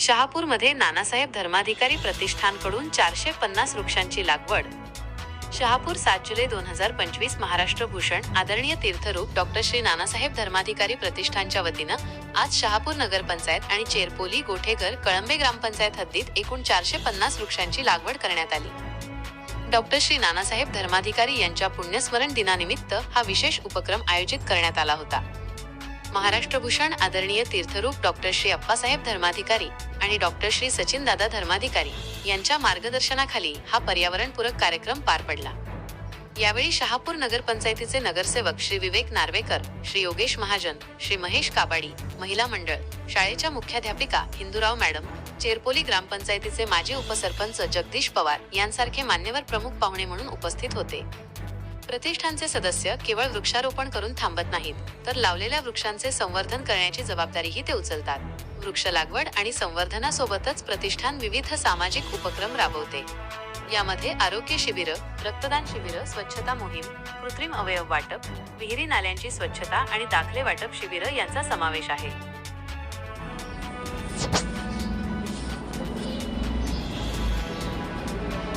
शहापूरमध्ये नानासाहेब धर्माधिकारी प्रतिष्ठानकडून चारशे पन्नास वृक्षांची लागवड. शहापूर सात जुलै दोन हजार पंचवीस महाराष्ट्र भूषण आदरणीय तीर्थरूप डॉक्टर श्री नानासाहेब धर्माधिकारी प्रतिष्ठानच्या वतीनं आज शहापूर नगरपंचायत आणि चेरपोली गोठेघर कळंबे ग्रामपंचायत हद्दीत एकूण चारशे पन्नास वृक्षांची लागवड करण्यात आली. डॉक्टर श्री नानासाहेब धर्माधिकारी यांच्या पुण्यस्मरण दिनानिमित्त हा विशेष उपक्रम आयोजित करण्यात आला होता. महाराष्ट्र भूषण आदरणीय तीर्थरूप डॉक्टर श्री अप्पासाहेब धर्माधिकारी आणि डॉक्टर श्री सचिन दादा धर्माधिकारी यांच्या मार्गदर्शनाखाली हा पर्यावरणपूरक कार्यक्रम पार पडला. यावेळी शहापूर नगरपंचायतीचे नगरसेवक श्री विवेक नार्वेकर श्री योगेश महाजन श्री महेश काबाडी महिला मंडळ शाळेच्या मुख्याध्यापिका हिंदूराव मॅडम चेरपोली ग्रामपंचायतीचे माजी उपसरपंच जगदीश पवार यांसारखे मान्यवर प्रमुख पाहुणे म्हणून उपस्थित होते. प्रतिष्ठानचे सदस्य केवळ वृक्षारोपण करून थांबत नाहीत तर लावलेल्या वृक्षांचे संवर्धन करण्याची जबाबदारीही ते उचलतात. वृक्ष लागवड आणि संवर्धनासोबतच प्रतिष्ठान विविध सामाजिक उपक्रम राबवते. यामध्ये आरोग्य शिबिरं रक्तदान शिबिरं स्वच्छता मोहीम कृत्रिम अवयव वाटप विहिरी नाल्यांची स्वच्छता आणि दाखले वाटप शिबिरं यांचा समावेश आहे.